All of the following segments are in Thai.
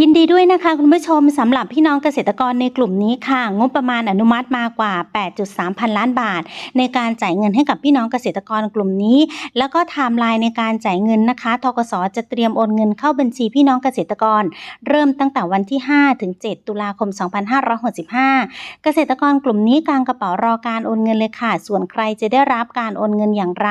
ยินดีด้วยนะคะคุณผู้ชมสำหรับพี่น้องเกษตรกรในกลุ่มนี้ค่ะ งบประมาณอนุมัติมากว่า 8.3 พันล้านบาท ในการจ่ายเงินให้กับพี่น้องเกษตรกรกลุ่มนี้ แล้วก็ไทม์ไลน์ในการจ่ายเงินนะคะทกสจะเตรียมโอนเงินเข้าบัญชีพี่น้องเกษตรกร เริ่มตั้งแต่วันที่ 5 ถึง 7 ตุลาคม 2565 เกษตรกรกลุ่มนี้กางกระเป๋ารอการโอนเงินเลยค่ะ ส่วนใครจะได้รับการโอนเงินอย่างไร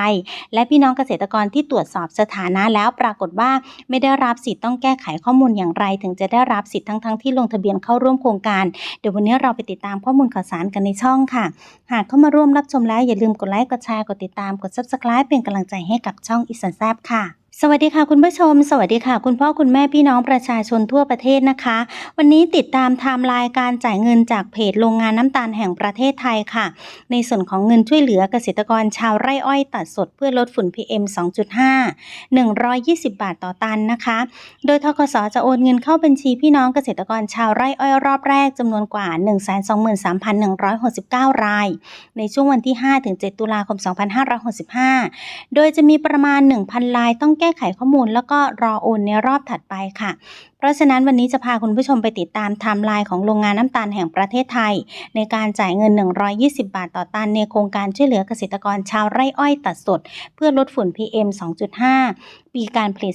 และพี่น้องเกษตรกรที่ตรวจสอบสถานะแล้วปรากฏว่าไม่ได้รับสิทธิ์ต้องแก้ไขข้อมูลอย่างไรถึงจะได้รับสิทธิ์ทั้งๆที่ลงทะเบียนเข้าร่วมโครงการ เดี๋ยววันนี้เราไปติดตามข้อมูลข่าวสารกันในช่องค่ะ หากเข้ามาร่วมรับชมแล้วอย่าลืมกดไลค์ กดแชร์ กดติดตาม กด subscribe เป็นกำลังใจให้กับช่องอิสานแซบค่ะ สวัสดีค่ะคุณผู้ชม สวัสดีค่ะ คุณพ่อคุณแม่พี่น้องประชาชนทั่วประเทศนะคะ วันนี้ติดตามไทม์ไลน์การจ่ายเงินจากเพจโรงงานน้ำตาลแห่งประเทศไทยค่ะ ในส่วนของเงินช่วยเหลือเกษตรกรชาวไร่อ้อยตัดสดเพื่อลดฝุ่น PM 2.5 120 บาทต่อตันนะคะ โดยทกสจะโอนเงินเข้าบัญชีพี่น้องเกษตรกรชาวไร่อ้อยรอบแรกจำนวนกว่า 123,169 ราย ในช่วงวันที่5-7ตุลาคม 2565 โดยจะมีประมาณ 1,000ลายต้องแก้แก้ไขข้อมูล แล้วก็รอโอนในรอบถัดไปค่ะ ราะฉะนั้นวันนี้จะพาคุณผู้ชมไปติดตามไทม์ไลน์ของโรงงานน้ำตาลแห่งประเทศไทย ในการจ่ายเงิน 120 บาทต่อตันในโครงการช่วยเหลือเกษตรกรชาวไร่อ้อยตัดสด เพื่อลดฝุ่น PM 2.5 ปีการผลิต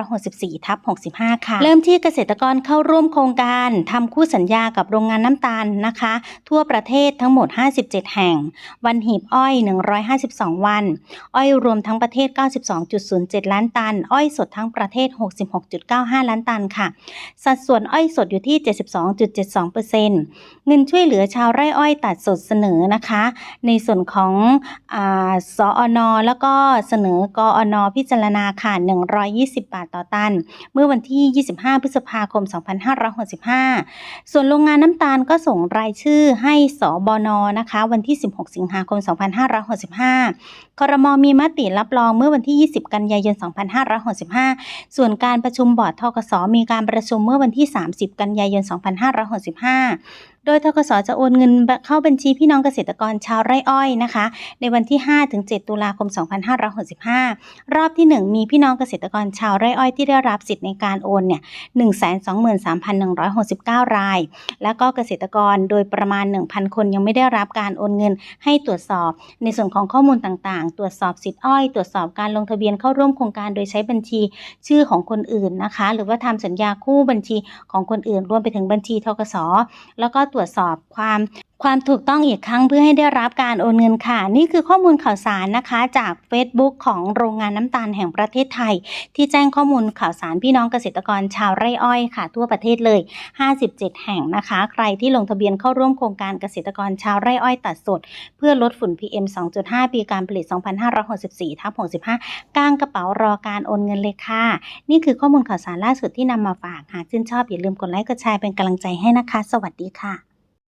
2564ทับ65 ค่ะ เริ่มที่เกษตรกรเข้าร่วมโครงการทำคู่สัญญากับโรงงานน้ำตาลนะคะ ทั่วประเทศทั้งหมด 57 แห่ง วันหีบอ้อย 152 วัน อ้อยรวมทั้งประเทศ 92.07 ล้านตัน อ้อยสดทั้งประเทศ 66.95 ล้านตันค่ะสัดส่วนอ้อยสดอยู่ที่ 72.72%เงินช่วยเหลือชาวไร่อ้อยตัดสดเสนอนะคะ ในส่วนของอสออนแล้วก็เสนอกอนพิจารณาค่ะ 120 บาทต่อตัน เมื่อวันที่ 25 พฤษภาคม 2565 ส่วนโรงงานน้ำตาลก็ส่งรายชื่อให้สบนนะคะ วันที่ 16 สิงหาคม 2565 ครมมีมติรับรองเมื่อวันที่ 20 กันยายน 2565 ส่วนการประชุมบอร์ดทกสมีการประชุมเมื่อวันที่ 30 กันยายน 2565 โดยทกสจะโอนเงินเข้าบัญชีพี่น้องเกษตรกรชาวไร่อ้อยนะคะ ในวันที่ 5-7 ตุลาคม 2565 รอบที่ 1 มีพี่น้องเกษตรกรชาวไร่อ้อยที่ได้รับสิทธิ์ในการโอนเนี่ย 123,169 ราย แล้วก็เกษตรกรโดยประมาณ 1,000 คนยังไม่ได้รับการโอนเงินให้ตรวจสอบ ในส่วนของข้อมูลต่างๆ ตรวจสอบสิทธิ์อ้อย ตรวจสอบการลงทะเบียนเข้าร่วมโครงการโดยใช้บัญชีชื่อของคนอื่นนะคะ หรือว่าทำสัญญาคู่บัญชีของคนอื่นรวมไปถึงบัญชีทกสแล้วก็ตรวจสอบความความถูกต้องอีกครั้งเพื่อให้ได้รับการโอนเงินค่ะ นี่คือข้อมูลข่าวสารนะคะ จาก Facebook ของโรงงานน้ำตาลแห่งประเทศไทย ที่แจ้งข้อมูลข่าวสารพี่น้องเกษตรกรชาวไร่อ้อยค่ะ ทั่วประเทศเลย 57 แห่งนะคะ ใครที่ลงทะเบียนเข้าร่วมโครงการเกษตรกรชาวไร่อ้อยตัดสด เพื่อลดฝุ่น PM 2.5 ปีการผลิต 2564ทับ65กางกระเป๋ารอการโอนเงินเลยค่ะ นี่คือข้อมูลข่าวสารล่าสุดที่นำมาฝากหากชื่นชอบอย่าลืมกดไลค์กดแชร์เป็นกำลังใจให้นะคะ สวัสดีค่ะ